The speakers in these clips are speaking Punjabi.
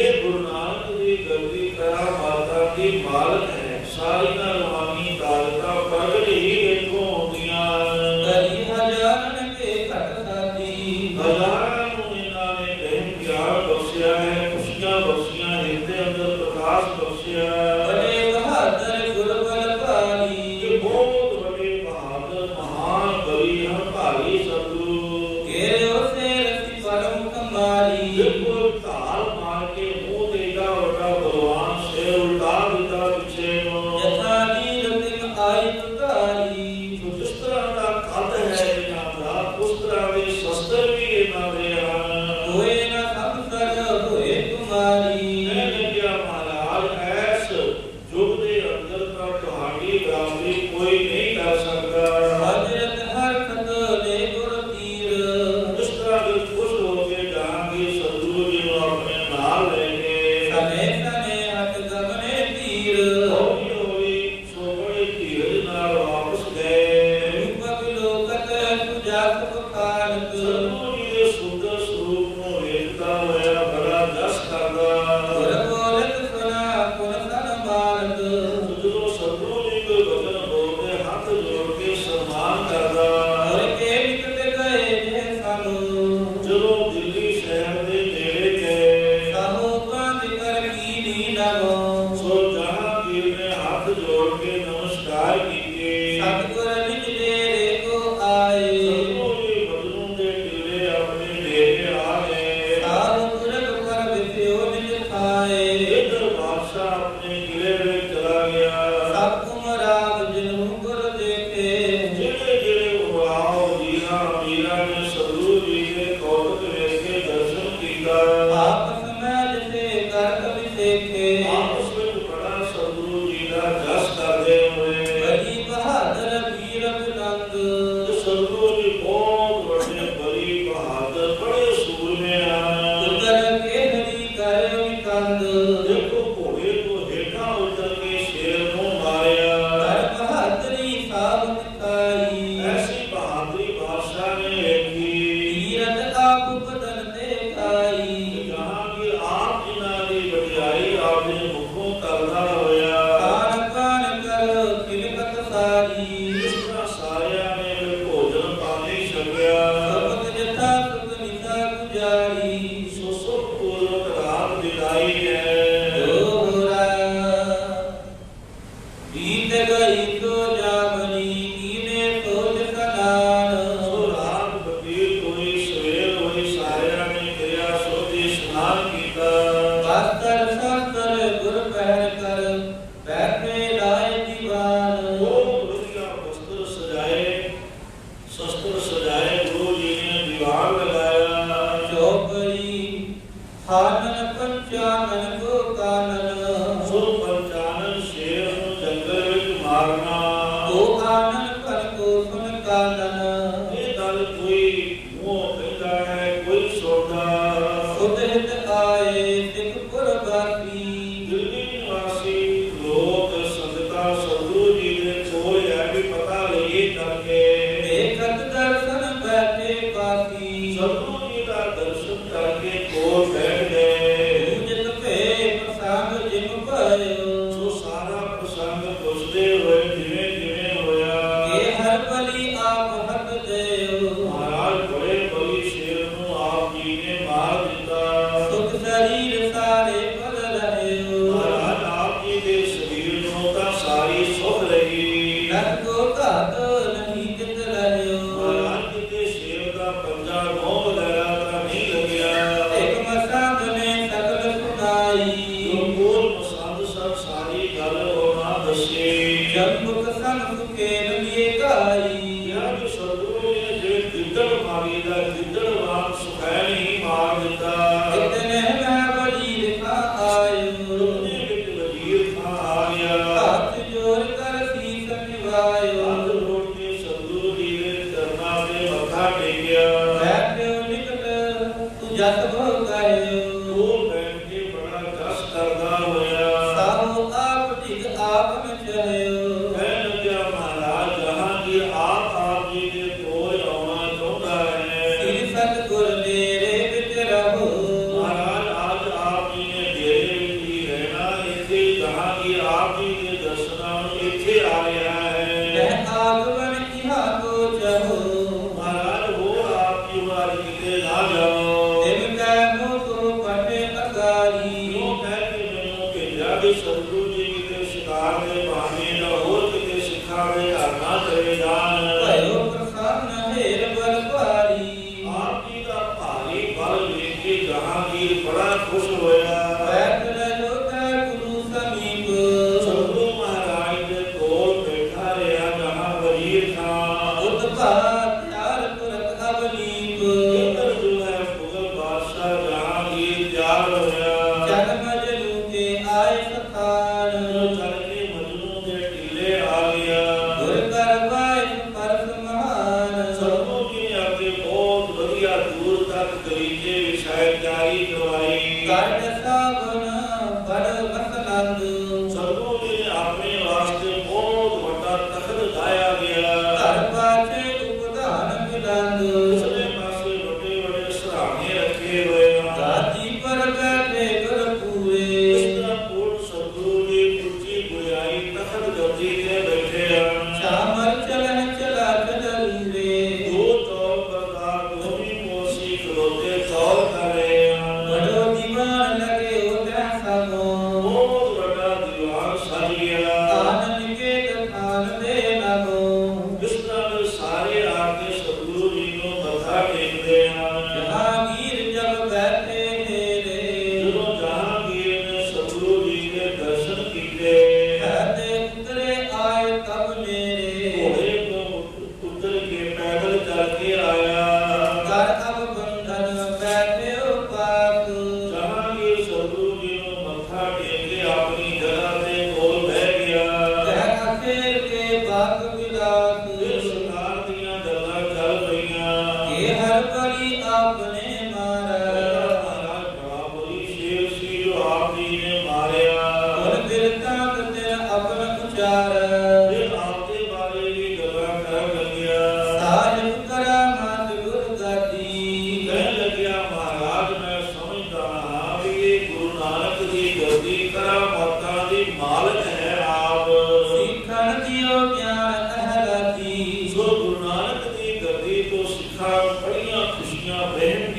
ਇਹ ਗੁਰੂ ਨਾਨਕ ਦੀ ਗਲਤੀ ਕਰਾ ਮਾਤਾ ਦੀ ਮਾਲਕ ਹੈ। ਸਾਰੀ ਨਾਲ Senhor, nosso Lúcio. ਹਾਨਨ ਪੰਚਾਨਨ ਕੋ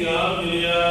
Yeah.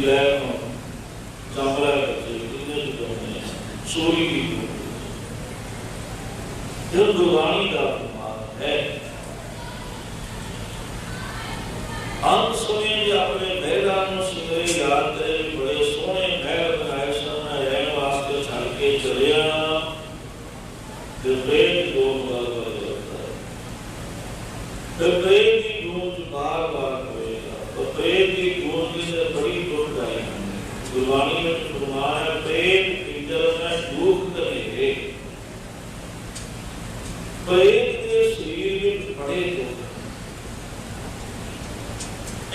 గ్లామో చామరా జీవితంలో సూర్యుడి को जो गुरुवाणी का कुमार है प्रेम के शरीर बड़े दो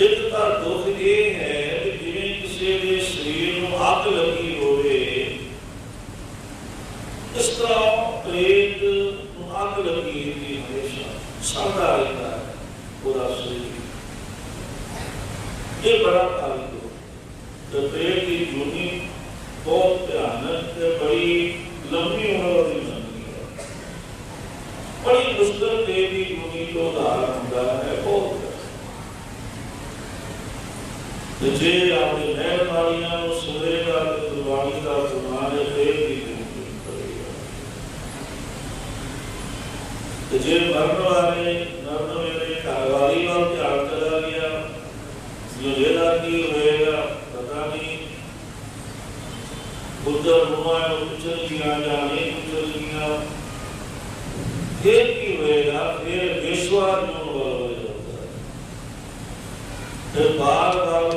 इतना दुख ये है जिमें किसी के शरीर में अग लगी होवे इस तरह प्रेम को अग लगी होती हमेशा सड़ता रहता है पूरा शरीर ये बड़ा भारी दुख तो प्रेम ਰਹਿਣ ਵਾਲਿਆਂ ਨੂੰ ਸੁਧਰੇਗਾ ਤੇ ਗੁਰਬਾਣੀ ਦਾ ਸੁਣਾਣ ਫੇਰ ਵੀ ਤੇ ਜੇ ਮਰਨ ਵਾਲੇ ਮਰਨ ਵੇਲੇ ਘਰ ਵਾਲੀ ਵੱਲ ਧਿਆਨ ਚਲਾ ਗਿਆ ਜਿਹੜਾ ਕੀ ਹੋਏਗਾ, ਪਤਾ ਨਹੀਂ। ਉਧਰ ਹੋਇਆ ਉਚਲ ਗਿਆ ਜਾਣੇ ਉਚਲ ਗਿਆ ਫੇਰ ਕੀ ਹੋਏਗਾ? ਫੇਰ ਵਿਸ਼ਵਾਸ ਨੂੰ ਵਾਲਾ ਹੋ ਜਾਂਦਾ। ਤੇ ਬਾਰ ਬਾਰ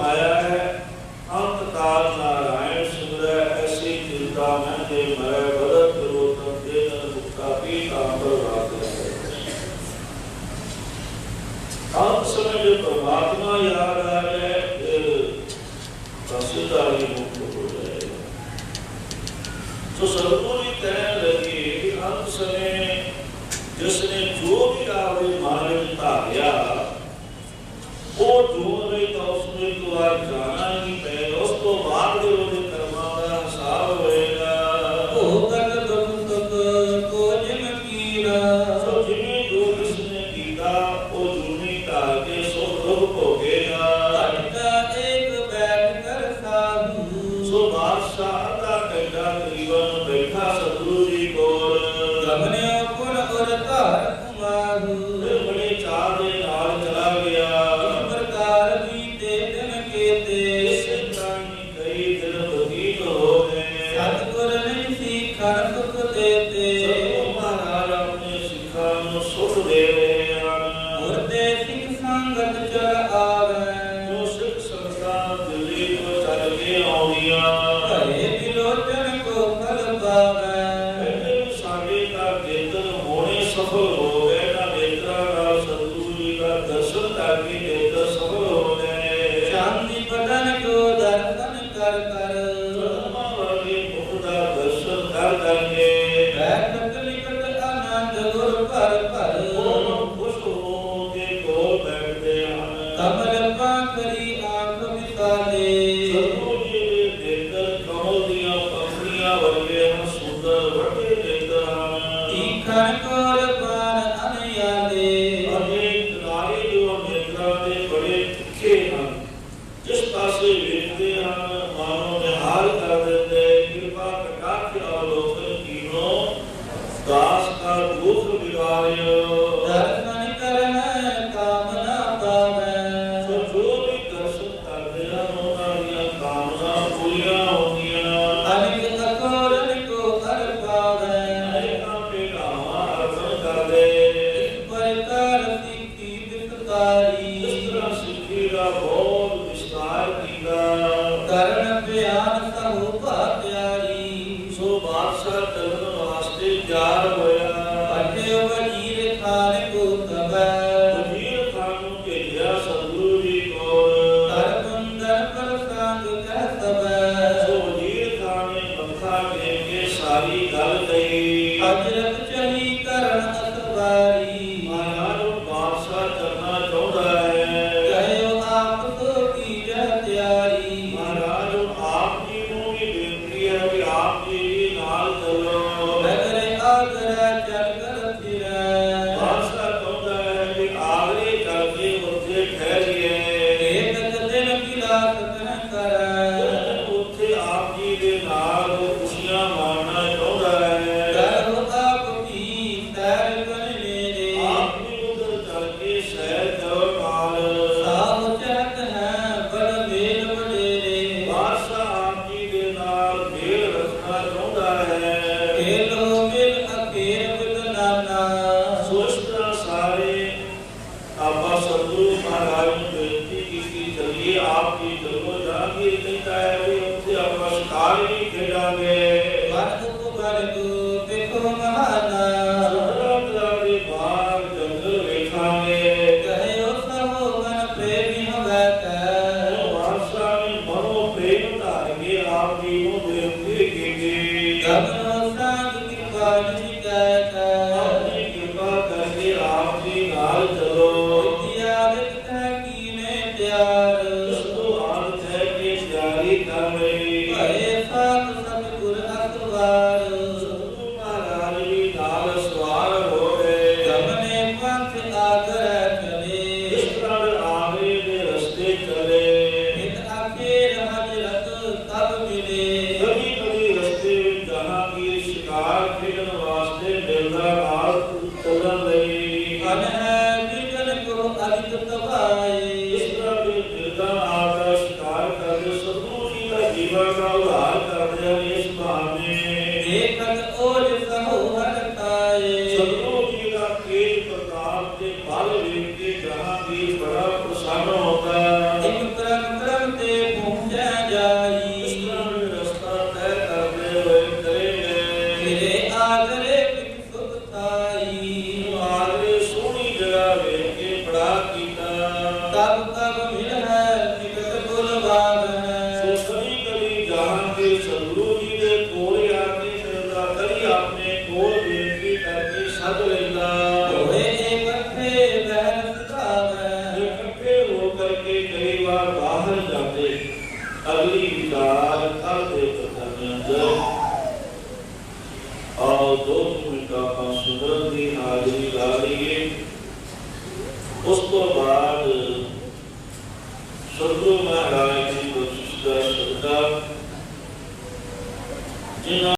ਮਾਇਆ ਹੈ। ਅੰਤ ਕਾਲ ਨਾਰਾਇਣ Oh. ਜਿਸ ਪਾਸੇ ਵੇਖਦੇ ਹਨ ਮਾਨੋ